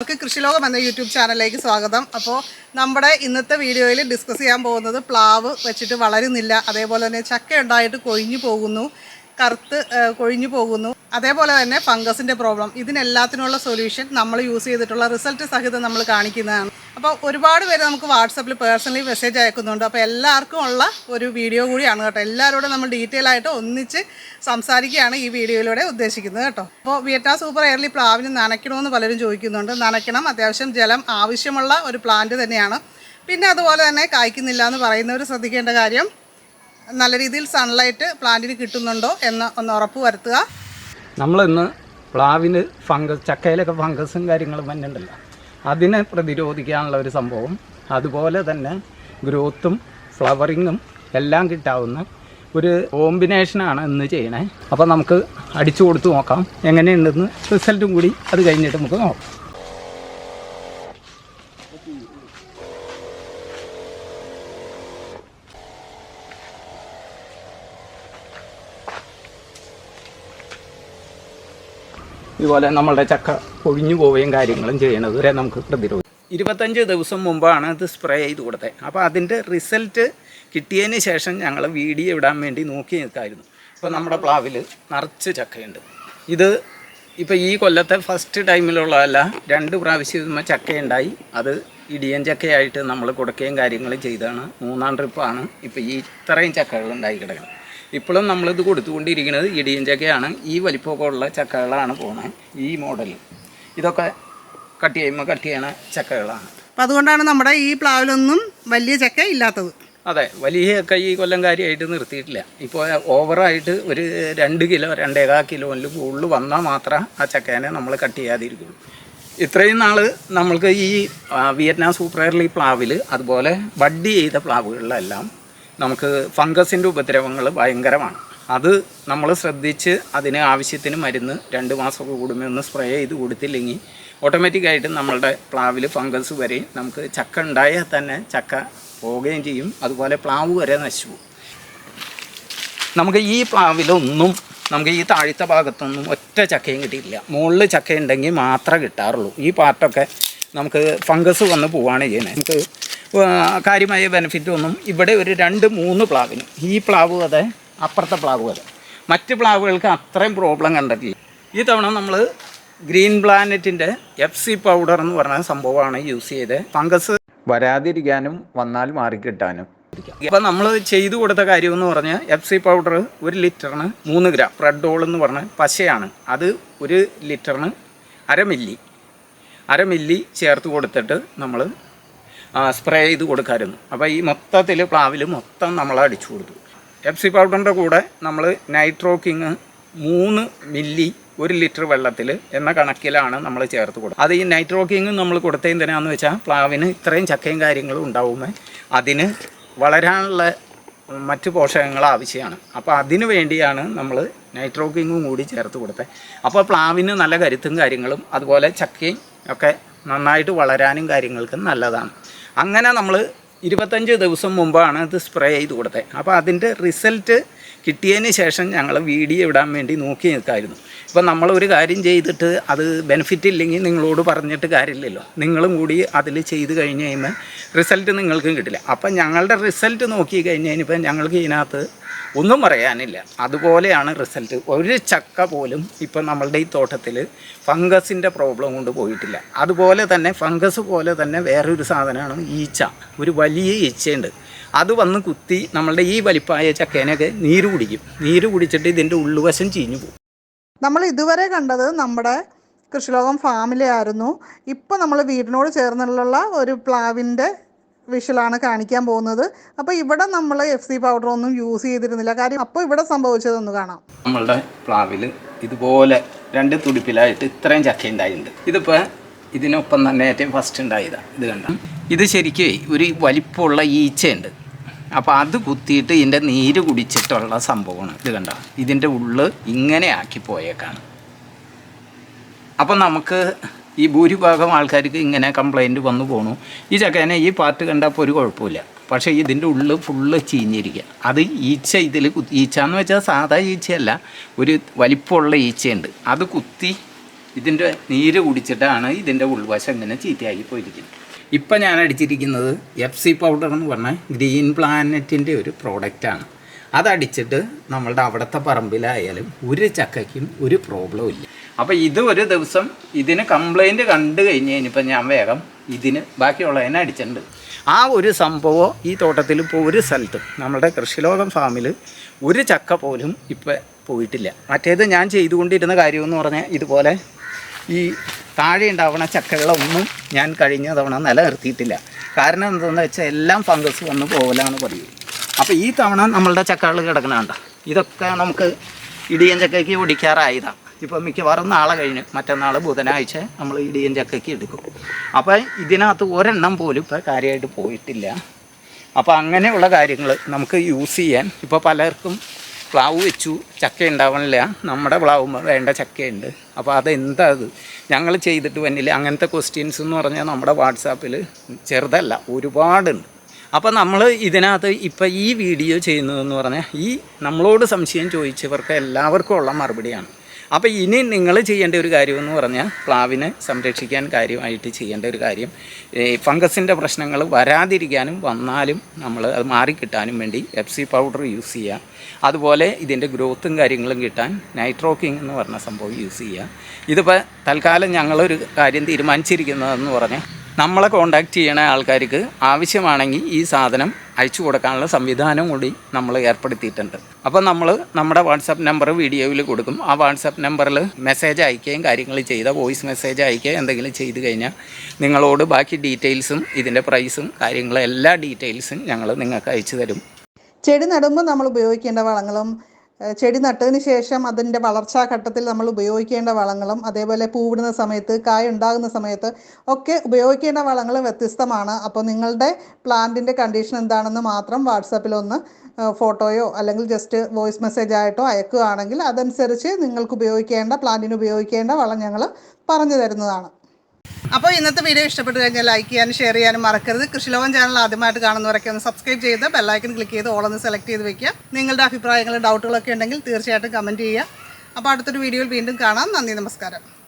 നമുക്ക് കൃഷിലോകം എന്ന യൂട്യൂബ് ചാനലിലേക്ക് സ്വാഗതം. അപ്പോൾ നമ്മുടെ ഇന്നത്തെ വീഡിയോയിൽ ഡിസ്കസ് ചെയ്യാൻ പോകുന്നത് പ്ലാവ് വെച്ചിട്ട് വളരുന്നില്ല. അതേപോലെ തന്നെ ചക്ക ഉണ്ടായിട്ട് കൊഴിഞ്ഞു പോകുന്നു. കറുത്ത് കൊഴിഞ്ഞു പോകുന്നു. അതേപോലെ തന്നെ ഫംഗസിന്റെ പ്രോബ്ലം. ഇതിനെല്ലാത്തിനുള്ള സൊല്യൂഷൻ നമ്മൾ യൂസ് ചെയ്തിട്ടുള്ള റിസൾട്ട് സഹിതം നമ്മൾ കാണിക്കുന്നതാണ്. അപ്പോൾ ഒരുപാട് പേര് നമുക്ക് വാട്സപ്പിൽ പേഴ്സണലി മെസ്സേജ് അയക്കുന്നുണ്ട്. അപ്പോൾ എല്ലാവർക്കും ഉള്ള ഒരു വീഡിയോ കൂടിയാണ് കേട്ടോ. എല്ലാവരോടും നമ്മൾ ഡീറ്റെയിൽ ആയിട്ട് ഒന്നിച്ച് സംസാരിക്കുകയാണ് ഈ വീഡിയോയിലൂടെ ഉദ്ദേശിക്കുന്നത് കേട്ടോ. അപ്പോൾ വിയറ്റ സൂപ്പർ എയർലി പ്ലാവിന് നനയ്ക്കണമെന്ന് പലരും ചോദിക്കുന്നുണ്ട്. നനയ്ക്കണം അത്യാവശ്യം ജലം ആവശ്യമുള്ള ഒരു പ്ലാന്റ് തന്നെയാണ്. പിന്നെ അതുപോലെ തന്നെ കായ്ക്കുന്നില്ല എന്ന് പറയുന്നവർ ശ്രദ്ധിക്കേണ്ട കാര്യം നല്ല രീതിയിൽ സൺലൈറ്റ് പ്ലാന്റിന് കിട്ടുന്നുണ്ടോ എന്ന് ഒന്ന് ഉറപ്പ് വരുത്തുക. നമ്മളിന്ന് പ്ലാവിന് ഫംഗസ് ചക്കയിലൊക്കെ ഫംഗസും കാര്യങ്ങളും വന്നിട്ടുണ്ടല്ലോ അതിനെ പ്രതിരോധിക്കാനുള്ള ഒരു സംഭവം അതുപോലെ തന്നെ ഗ്രോത്തും ഫ്ലവറിങ്ങും എല്ലാം കിട്ടാവുന്ന ഒരു കോമ്പിനേഷനാണ് ഇന്ന് ചെയ്യണേ. അപ്പോൾ നമുക്ക് അടിച്ചു കൊടുത്ത് നോക്കാം എങ്ങനെയുണ്ടെന്ന് റിസൾട്ടും കൂടി അത് കഴിഞ്ഞിട്ട് നമുക്ക് നോക്കാം. ഇതുപോലെ നമ്മളുടെ ചക്ക പൊഴിഞ്ഞു പോവുകയും കാര്യങ്ങളും ചെയ്യണത് വരെ നമുക്ക് പ്രതിരോധം ഇരുപത്തഞ്ച് ദിവസം മുമ്പാണ് ഇത് സ്പ്രേ ചെയ്ത് കൊടുത്തത്. അപ്പോൾ അതിന്റെ റിസൾട്ട് കിട്ടിയതിന് ശേഷം ഞങ്ങൾ വീഡിയോ ഇടാൻ വേണ്ടി നോക്കി നിൽക്കായിരുന്നു. ഇപ്പോൾ നമ്മുടെ പ്ലാവിൽ നിറച്ച് ചക്കയുണ്ട്. ഇത് ഇപ്പോൾ ഈ കൊല്ലത്തെ ഫസ്റ്റ് ടൈമിലുള്ളതല്ല രണ്ട് പ്രാവശ്യം ചക്കയുണ്ടായി. അത് ഇടിയൻ ചക്കയായിട്ട് നമ്മൾ കൊടുക്കുകയും കാര്യങ്ങളും ചെയ്താണ്. മൂന്നാം ട്രിപ്പാണ് ഇപ്പോൾ ഈ ഇത്രയും ചക്കകൾ ഉണ്ടായി കിടക്കുന്നത്. ഇപ്പോഴും നമ്മളിത് കൊടുത്തുകൊണ്ടിരിക്കുന്നത് ഇടിയൻ ചക്കയാണ് ഈ വലിപ്പമൊക്കെ ഉള്ള ചക്കകളാണ് പോകുന്നത് ഈ മോഡൽ ഇതൊക്കെ കട്ട് ചെയ്യുമ്പോൾ കട്ട് ചെയ്യണ ചക്കകളാണ്. അപ്പം അതുകൊണ്ടാണ് നമ്മുടെ ഈ പ്ലാവിലൊന്നും വലിയ ചക്ക ഇല്ലാത്തത്. അതെ വലിയ ചക്ക ഈ കൊല്ലം കാര്യമായിട്ട് നിർത്തിയിട്ടില്ല. ഇപ്പോൾ ഓവറായിട്ട് ഒരു രണ്ട് കിലോ രണ്ടേകാ കിലോയിൽ കൂടുതൽ വന്നാൽ മാത്രം ആ ചക്കേനെ നമ്മൾ കട്ട് ചെയ്യാതിരിക്കുള്ളൂ. ഇത്രയും നാൾ നമ്മൾക്ക് ഈ വിയറ്റ്നാം സൂപ്പർ എയർലി പ്ലാവിൽ അതുപോലെ ബഡ്ഡി ചെയ്ത പ്ലാവുകളിലെല്ലാം നമുക്ക് ഫംഗസിന്റെ ഉപദ്രവങ്ങൾ ഭയങ്കരമാണ്. അത് നമ്മൾ ശ്രദ്ധിച്ച് അതിന് ആവശ്യത്തിന് മരുന്ന് രണ്ട് മാസമൊക്കെ കൂടുമ്പോൾ ഒന്ന് സ്പ്രേ ചെയ്ത് കൊടുത്തില്ലെങ്കിൽ ഓട്ടോമാറ്റിക്കായിട്ട് നമ്മളുടെ പ്ലാവിൽ ഫംഗസ് വരെ നമുക്ക് ചക്ക ഉണ്ടായാൽ തന്നെ ചക്ക പോവുകയും ചെയ്യും. അതുപോലെ പ്ലാവ് വരെ നശിച്ചു നമുക്ക് ഈ പ്ലാവിലൊന്നും നമുക്ക് ഈ താഴ്ത്ത ഭാഗത്തൊന്നും ഒറ്റ ചക്കയും കിട്ടിയിട്ടില്ല. മുകളിൽ ചക്കയുണ്ടെങ്കിൽ മാത്രമേ കിട്ടാറുള്ളൂ. ഈ പാർട്ടൊക്കെ നമുക്ക് ഫംഗസ് വന്ന് പോവുകയാണ് ചെയ്യുന്നത്. നമുക്ക് കാര്യമായ ബെനഫിറ്റ് ഒന്നും ഇവിടെ ഒരു രണ്ട് മൂന്ന് പ്ലാവിന്. ഈ പ്ലാവ് അതെ അപ്പുറത്തെ പ്ലാവ് അതെ. മറ്റ് പ്ലാവുകൾക്ക് അത്രയും പ്രോബ്ലം കണ്ടിട്ടില്ല. ഈ തവണ നമ്മൾ ഗ്രീൻ പ്ലാനറ്റിന്റെ എഫ് സി പൗഡർ എന്ന് പറഞ്ഞ സംഭവമാണ് യൂസ് ചെയ്ത്. ഫംഗസ് വരാതിരിക്കാനും വന്നാൽ മാറിക്കിട്ടാനും. അപ്പം നമ്മൾ ചെയ്തു കൊടുത്ത കാര്യം എന്ന് പറഞ്ഞാൽ എഫ് സി പൗഡർ ഒരു ലിറ്ററിന് മൂന്ന് ഗ്രാം. റെഡ് ഓൾ എന്ന് പറഞ്ഞ പശയാണ്. അത് ഒരു ലിറ്ററിന് അര മില്ലി മില്ലി ചേർത്ത് കൊടുത്തിട്ട് നമ്മൾ സ്പ്രേ ചെയ്ത് കൊടുക്കാമായിരുന്നു അപ്പോൾ ഈ മൊത്തത്തിൽ പ്ലാവിൽ മൊത്തം നമ്മൾ അടിച്ചു കൊടുത്തു. എഫ് സി പൗഡറിന്റെ കൂടെ നമ്മൾ നൈട്രോക്കിങ് മൂന്ന് മില്ലി ഒരു ലിറ്റർ വെള്ളത്തിൽ എന്ന കണക്കിലാണ് നമ്മൾ ചേർത്ത് കൊടുക്കുക അത് ഈ നൈട്രോക്കിങ് നമ്മൾ കൊടുത്തത് എന്തിനാന്ന് വെച്ചാൽ പ്ലാവിന് ഇത്രയും ചക്കയും കാര്യങ്ങളും ഉണ്ടാവുമ്പോൾ അതിന് വളരാനുള്ള മറ്റു പോഷകങ്ങൾ ആവശ്യമാണ് അപ്പോൾ അതിനു വേണ്ടിയാണ് നമ്മൾ നൈട്രോക്കിങ്ങും കൂടി ചേർത്ത് കൊടുത്തത് അപ്പോൾ പ്ലാവിന് നല്ല കരുത്തും കാര്യങ്ങളും അതുപോലെ ചക്കയും ഒക്കെ നന്നായിട്ട് വളരാനും കാര്യങ്ങൾക്കും നല്ലതാണ്. അങ്ങനെ നമ്മൾ ഇരുപത്തഞ്ച് ദിവസം മുമ്പാണ് ഇത് സ്പ്രേ ചെയ്ത് കൊടുത്തത്. അപ്പോൾ അതിന്റെ റിസൾട്ട് കിട്ടിയതിന് ശേഷം ഞങ്ങൾ വീഡിയോ ഇടാൻ വേണ്ടി നോക്കി നിൽക്കായിരുന്നു. നമ്മൾ നമ്മളൊരു കാര്യം ചെയ്തിട്ട് അത് ബെനിഫിറ്റ് ഇല്ലെങ്കിൽ നിങ്ങളോട് പറഞ്ഞിട്ട് കാര്യമില്ലല്ലോ. നിങ്ങളും കൂടി അതിൽ ചെയ്ത് കഴിഞ്ഞ് കഴിയുമ്പോൾ റിസൾട്ട് നിങ്ങൾക്കും കിട്ടില്ല. അപ്പം ഞങ്ങളുടെ റിസൾട്ട് നോക്കി കഴിഞ്ഞ് കഴിഞ്ഞപ്പോൾ ഞങ്ങൾക്ക് ഇതിനകത്ത് ഒന്നും പറയാനില്ല. അതുപോലെയാണ് റിസൾട്ട് ഒരു ചക്ക പോലും ഇപ്പം നമ്മളുടെ ഈ തോട്ടത്തിൽ ഫംഗസിന്റെ പ്രോബ്ലം കൊണ്ട് പോയിട്ടില്ല. അതുപോലെ തന്നെ ഫംഗസ് പോലെ തന്നെ വേറൊരു സാധനമാണ് ഈച്ച. ഒരു വലിയ ഈച്ചയുണ്ട്. അത് വന്ന് കുത്തി നമ്മളുടെ ഈ വലിപ്പായ ചക്കേനൊക്കെ നീര് കുടിക്കും. നീര് കുടിച്ചിട്ട് ഇതിന്റെ ഉള്ളുവശം ചീഞ്ഞു പോകും. നമ്മൾ ഇതുവരെ കണ്ടത് നമ്മുടെ കൃഷിലോകം ഫാമിലായിരുന്നു ഇപ്പോൾ നമ്മൾ വീടിനോട് ചേർന്നുള്ള ഒരു പ്ലാവിന്റെ വിഷലാണ് കാണിക്കാൻ പോകുന്നത്. അപ്പോൾ ഇവിടെ നമ്മൾ എഫ് സി പൗഡർ ഒന്നും യൂസ് ചെയ്തിരുന്നില്ല. കാര്യം അപ്പോൾ ഇവിടെ സംഭവിച്ചതൊന്ന് കാണാം. നമ്മളുടെ പ്ലാവിൽ ഇതുപോലെ രണ്ട് തുടിപ്പിലായിട്ട് ഇത്രയും ചക്ക ഉണ്ടായിട്ടുണ്ട്. ഇതിപ്പോൾ ഇതിനൊപ്പം തന്നെ ഏറ്റവും ഫസ്റ്റ് ഉണ്ടായതാണ് ഇത് കണ്ട? ഇത് ശരിക്കും ഒരു വലിപ്പമുള്ള ഈച്ചയുണ്ട്. അപ്പോൾ അത് കുത്തിയിട്ട് ഇതിന്റെ നീര് കുടിച്ചിട്ടുള്ള സംഭവമാണ്. ഇത് കണ്ട? ഇതിന്റെ ഉള്ള് ഇങ്ങനെ ആക്കി പോയേക്കാണ്. അപ്പം നമുക്ക് ഈ ഭൂരിഭാഗം ആൾക്കാർക്ക് ഇങ്ങനെ കംപ്ലൈന്റ് വന്നു പോണു. ഈ ചക്കേനെ ഈ പാർട്ട് കണ്ടപ്പോൾ ഒരു കുഴപ്പമില്ല. പക്ഷേ ഇതിന്റെ ഉള്ളിൽ ഫുള്ള് ചീഞ്ഞിരിക്കുക അത് ഈച്ച ഇതിൽ കുത്തി ഈച്ച എന്ന് വെച്ചാൽ സാധാ ഈച്ചയല്ല. ഒരു വലിപ്പമുള്ള ഈച്ചയുണ്ട്. അത് കുത്തി ഇതിന്റെ നീര് കുടിച്ചിട്ടാണ് ഇതിന്റെ ഉൾവശം ഇങ്ങനെ ചീത്തയായി പോയിരിക്കുന്നത്. ഇപ്പം ഞാൻ അടിച്ചിരിക്കുന്നത് എഫ് സി പൗഡർ എന്ന് പറഞ്ഞാൽ ഗ്രീൻ പ്ലാനറ്റിന്റെ ഒരു പ്രോഡക്റ്റാണ് അതടിച്ചിട്ട് നമ്മളുടെ അവിടുത്തെ പറമ്പിലായാലും ഒരു ചക്കയ്ക്കും ഒരു പ്രോബ്ലവും ഇല്ല. അപ്പോൾ ഇത് ഒരു ദിവസം ഇതിന് കംപ്ലൈന്റ് കണ്ടു കഴിഞ്ഞ് കഴിഞ്ഞപ്പോൾ ഞാൻ വേഗം ഇതിന് ബാക്കിയുള്ളതിനെ അടിച്ചിട്ടുണ്ട്. ആ ഒരു സംഭവം ഈ തോട്ടത്തിൽ ഇപ്പോൾ ഒരു സ്ഥലത്തും നമ്മുടെ കൃഷിലോകം ഫാമിൽ ഒരു ചക്ക പോലും ഇപ്പം പോയിട്ടില്ല. മറ്റേത് ഞാൻ ചെയ്തുകൊണ്ടിരുന്ന കാര്യമെന്ന് പറഞ്ഞാൽ ഇതുപോലെ ഈ താഴെ ഉണ്ടാവുന്ന ചക്കകളൊന്നും ഞാൻ കഴിഞ്ഞ തവണ നിലനിർത്തിയിട്ടില്ല. കാരണം എന്താണെന്ന് വെച്ചാൽ എല്ലാം ഫംഗസ് വന്ന് പോകലാണ് പറയും. അപ്പോൾ ഈ തവണ നമ്മളുടെ ചക്കകൾ കിടക്കണണ്ട. ഇതൊക്കെ നമുക്ക് ഇടിയൻ ചക്കയ്ക്ക് ഒടിക്കാറായതാണ് ഇപ്പോൾ മിക്കവാറും നാളെ കഴിഞ്ഞ് മറ്റന്നാൾ ബുധനാഴ്ച നമ്മൾ ഇടിയൻ ചക്കയ്ക്ക് എടുക്കും. അപ്പോൾ ഇതിനകത്ത് ഒരെണ്ണം പോലും ഇപ്പോൾ കാര്യമായിട്ട് പോയിട്ടില്ല. അപ്പോൾ അങ്ങനെയുള്ള കാര്യങ്ങൾ നമുക്ക് യൂസ് ചെയ്യാൻ ഇപ്പോൾ പലർക്കും പ്ലാവ് വെച്ചു. ചക്ക ഉണ്ടാവണില്ല. നമ്മുടെ പ്ലാവുമ്പോൾ വേണ്ട ചക്കയുണ്ട്. അപ്പോൾ അതെന്താ അത്? ഞങ്ങൾ ചെയ്തിട്ട് വന്നില്ല? അങ്ങനത്തെ ക്വസ്റ്റ്യൻസ് എന്ന് പറഞ്ഞാൽ നമ്മുടെ വാട്സാപ്പിൽ ചെറുതല്ല ഒരുപാടുണ്ട്. അപ്പോൾ നമ്മൾ ഇതിനകത്ത് ഇപ്പോൾ ഈ വീഡിയോ ചെയ്യുന്നതെന്ന് പറഞ്ഞാൽ ഈ നമ്മളോട് സംശയം ചോദിച്ചവർക്ക് എല്ലാവർക്കും ഉള്ള മറുപടിയാണ്. അപ്പോൾ ഇനി നിങ്ങൾ ചെയ്യേണ്ട ഒരു കാര്യമെന്ന് പറഞ്ഞാൽ പ്ലാവിനെ സംരക്ഷിക്കാൻ കാര്യമായിട്ട് ചെയ്യേണ്ട ഒരു കാര്യം. ഫംഗസിന്റെ പ്രശ്നങ്ങൾ വരാതിരിക്കാനും വന്നാലും നമ്മൾ അത് മാറിക്കിട്ടാനും വേണ്ടി എഫ് സി പൗഡർ യൂസ് ചെയ്യുക അതുപോലെ ഇതിന്റെ ഗ്രോത്തും കാര്യങ്ങളും കിട്ടാൻ നൈട്രോക്കിംഗ് എന്ന് പറഞ്ഞ സംഭവം യൂസ് ചെയ്യുക ഇതിപ്പോൾ തൽക്കാലം ഞങ്ങളൊരു കാര്യം തീരുമാനിച്ചിരിക്കുന്നതെന്ന് പറഞ്ഞാൽ നമ്മളെ കോണ്ടാക്ട് ചെയ്യണ ആൾക്കാർക്ക് ആവശ്യമാണെങ്കിൽ ഈ സാധനം അയച്ചു കൊടുക്കാനുള്ള സംവിധാനം കൂടി നമ്മൾ ഏർപ്പെടുത്തിയിട്ടുണ്ട്. അപ്പോൾ നമ്മൾ നമ്മുടെ വാട്സാപ്പ് നമ്പർ വീഡിയോയിൽ കൊടുക്കും. ആ വാട്സാപ്പ് നമ്പറിൽ മെസ്സേജ് അയക്കുകയും കാര്യങ്ങൾ ചെയ്ത വോയിസ് മെസ്സേജ് അയക്കുക എന്തെങ്കിലും ചെയ്തു കഴിഞ്ഞാൽ നിങ്ങളോട് ബാക്കി ഡീറ്റെയിൽസും ഇതിന്റെ പ്രൈസും കാര്യങ്ങളും എല്ലാ ഡീറ്റെയിൽസും ഞങ്ങൾ നിങ്ങൾക്ക് അയച്ചു തരും. ചെടി നടുമ്പോൾ നമ്മൾ ഉപയോഗിക്കേണ്ട വളങ്ങളും ചെടി നട്ടതിന് ശേഷം അതിന്റെ വളർച്ചാ ഘട്ടത്തിൽ നമ്മൾ ഉപയോഗിക്കേണ്ട വളങ്ങളും അതേപോലെ പൂവിടുന്ന സമയത്ത് കായ ഉണ്ടാകുന്ന സമയത്ത് ഒക്കെ ഉപയോഗിക്കേണ്ട വളങ്ങൾ വ്യത്യസ്തമാണ്. അപ്പോൾ നിങ്ങളുടെ പ്ലാന്റിന്റെ കണ്ടീഷൻ എന്താണെന്ന് മാത്രം വാട്സാപ്പിൽ ഒന്ന് ഫോട്ടോയോ അല്ലെങ്കിൽ ജസ്റ്റ് വോയിസ് മെസ്സേജ് ആയിട്ടോ അയക്കുകയാണെങ്കിൽ അതനുസരിച്ച് നിങ്ങൾക്ക് ഉപയോഗിക്കേണ്ട പ്ലാന്റിന് ഉപയോഗിക്കേണ്ട വളം ഞങ്ങൾ പറഞ്ഞു തരുന്നതാണ്. അപ്പോൾ ഇന്നത്തെ വീഡിയോ ഇഷ്ടപ്പെട്ട് കഴിഞ്ഞാൽ ലൈക്ക് ചെയ്യാനും ഷെയർ ചെയ്യാനും മറക്കരുത്. കൃഷിലോകം ചാനൽ ആദ്യമായിട്ട് കാണുന്നവരൊക്കെ ഒന്ന് സബ്സ്ക്രൈബ് ചെയ്ത് ബെല്ലൈക്കൺ ക്ലിക്ക് ചെയ്ത് ഓളൊന്ന് സെലക്ട് ചെയ്ത് വെക്കുക. നിങ്ങളുടെ അഭിപ്രായങ്ങളും ഡൗട്ടുകളൊക്കെ ഉണ്ടെങ്കിൽ തീർച്ചയായിട്ടും കമന്റ് ചെയ്യുക. അപ്പോൾ അടുത്തൊരു വീഡിയോയിൽ വീണ്ടും കാണാം. നന്ദി നമസ്കാരം.